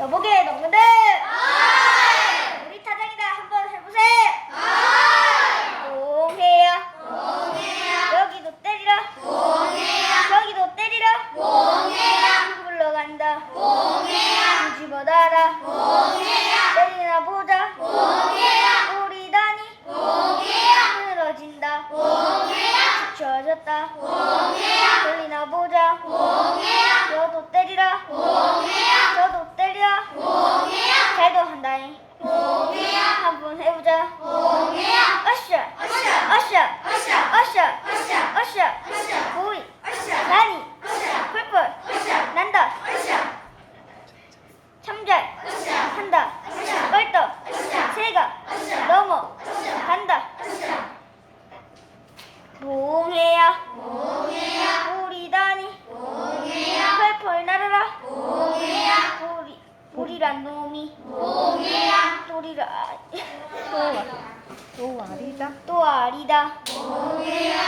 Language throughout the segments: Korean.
여보게 농구들? 우리 타장이다 한번 해보세요. 공해야 여기도 때리라 저기도 때리라 굴러간다. 뒤집어달아. 때리나 보자. 우리 단이 늘어진다. 지쳐졌다. 돌리나 보자. 여도 때리라 저도 때리라 잘도 한다잉 한번 해보자 어샤 어샤 어샤 어샤 보이 나니 펄펄 난다 참잘 한다 뻘떡 새가 넘어 간다 봉해야 우리 다니 펄펄 날아라 우리 우리란 놈이 우리라 또 아리다. 또 아리다.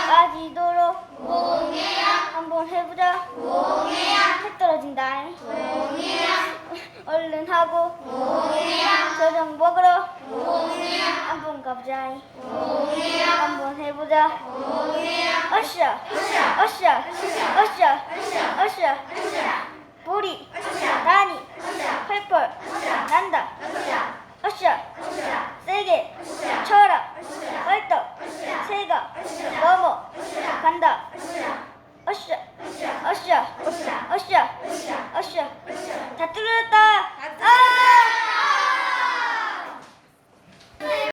빠지도록 한번 해보자. 해 떨어진다. 얼른 하고 저녁 먹으러 한번 가보자. 한번 해보자. 어샤 어샤 어샤 어샤 보리. 나니 펄펄 난다. 으쌰. 세게. 쳐라. 헐떡. 세가. 넘어. 간다. 으쌰. 으쌰. 으쌰. 으쌰. 으쌰. 다 뚫렸다.